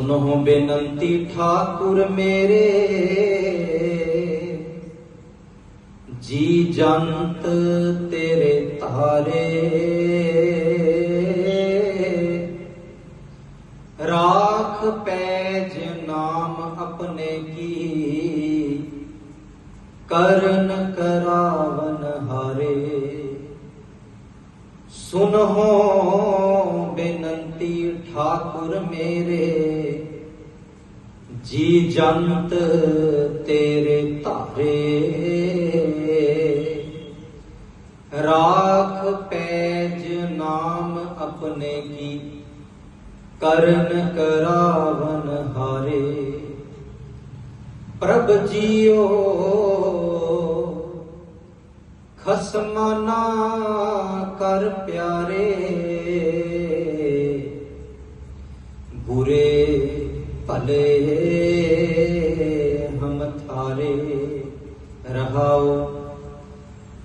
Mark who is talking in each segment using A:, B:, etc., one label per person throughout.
A: ਸੁਨੋ ਬੇਨੰਤੀ, ਠਾਕੁਰ ਮੇਰੇ। ਜੀ ਜੰਤ ਤੇਰੇ ਧਾਰੇ। ਰਾਖ ਪੈਜ ਨਾਮ ਆਪਣੇ ਕੀ। ਕਰਨ ਕਰਾਵਨ ਹਾਰੇ। ਸੁਨਹੁ ਬੇਨੰਤੀ, ਠਾਕੁਰ ਮੇਰੇ। ਜੀ ਜੰਤ ਤੇਰੇ ਧਾਰੇ। ਰਾਖ ਪੈਜ ਨਾਮ ਆਪਣੇ ਕੀ, ਕਰਨ ਕਰਾਵਨ ਹਾਰੇ। ਪ੍ਰਭ ਜੀਓ ਖਸਮਾਨਾ ਕਰ ਪਿਆਰੇ। ਬੁਰੇ ਭਲੇ ਹਮ ਥਾਰੇ ਰਹਾਓ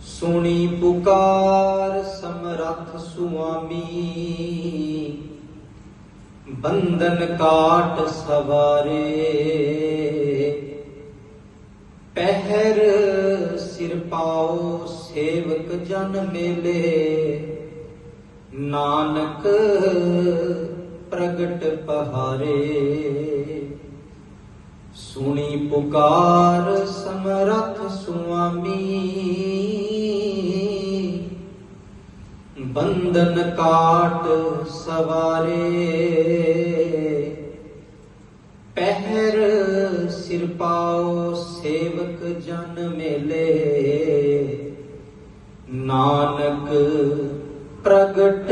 A: ਸੁਣੀ ਪੁਕਾਰ ਸਮਰੱਥ ਸੁਆਮੀ, ਬੰਧਨ ਕਾਟ ਸਵਾਰੇ। ਪਹਿਰ ਸਿਰ ਪਾਓ ਸੇਵਕ ਜਨ ਮੇਲੇ, ਨਾਨਕ ਪ੍ਰਗਟ ਪਹਾਰੇ। ਸੁਣੀ ਪੁਕਾਰ ਸਮਰਥ ਸੁਆਮੀ। ਬੰਧਨ ਕਾਟ ਸਵਾਰੇ। ਪਹਿਰ ਸਿਰ ਪਾਓ ਸੇਵਕ ਜਨ ਮੇਲੇ। ਨਾਨਕ ਪ੍ਰਗਟ